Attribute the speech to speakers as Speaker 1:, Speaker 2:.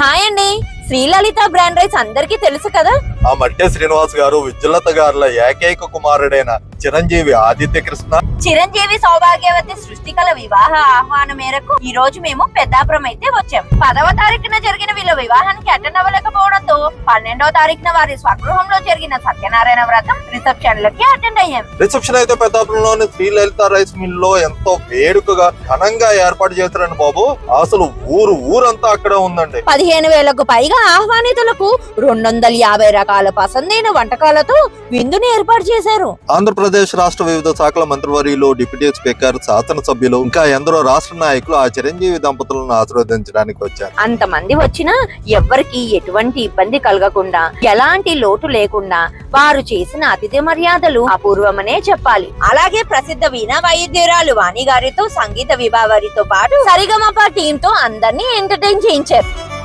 Speaker 1: Hi అండి. Sri Lalitha brand rice అందరికీ తెలుసు కదా?
Speaker 2: ఆ మట్టే శ్రీనివాస్ గారు విద్యులత గారుల ఏకైక కుమారుడైన చిరంజీవి ఆదిత్య కృష్ణ.
Speaker 1: చిరంజీవి సౌభాగ్యవతి సృష్టికల వివాహ ఆహ్వానం మేరకు ఈ రోజు మేము పెద్దాపురం అయితే వచ్చాం. పదవ తారీఖున జరిగిన వివాహానికి అటెండ్ అవ్వలేకపోవడంతో పన్నెండవ తారీఖున వారి స్వగృహంలో జరిగిన సత్యనారాయణ వ్రతం రిసెప్షన్ లకి అటెండ్ అయ్యాం.
Speaker 2: రిసెప్షన్ అయితే పెద్దాపురంలోని శ్రీలలిత రైస్ మిల్లో ఎంతో వేడుకగా ఘనంగా ఏర్పాటు చేశారండి బాబు. అసలు ఊరు ఊరంతా అక్కడే ఉందండి.
Speaker 1: పదిహేను వేలకు పైగా ఆహ్వానితులకు రెండు వందల యాభై రకాల పసందైన వంటకాలతో విందుని ఏర్పాటు చేశారు.
Speaker 2: ఆంధ్రప్రదేశ్ రాష్ట్ర వివిధ శాఖల మంత్రివర్యులు డిప్యూటీ స్పీకర్ శాసనసభ్యులు ఇంకా ఎందరో రాష్ట్ర నాయకులు ఆ చిరంజీవి దంపతులను ఆశీర్వదించడానికి వచ్చారు.
Speaker 1: అంతమంది వచ్చినా ఎవ్వరికి ఎటువంటి ఇబ్బంది కలగకుండా ఎలాంటి లోటు లేకుండా వారు చేసిన అతిథి మర్యాదలు అపూర్వమనే చెప్పాలి. అలాగే ప్రసిద్ధ వీణా వాయిద్యురాలు వాణి గారితో సంగీత విభావరితో పాటు సరిగమప టీమ్తో అందరినీ ఎంటర్టైన్ చేయించారు.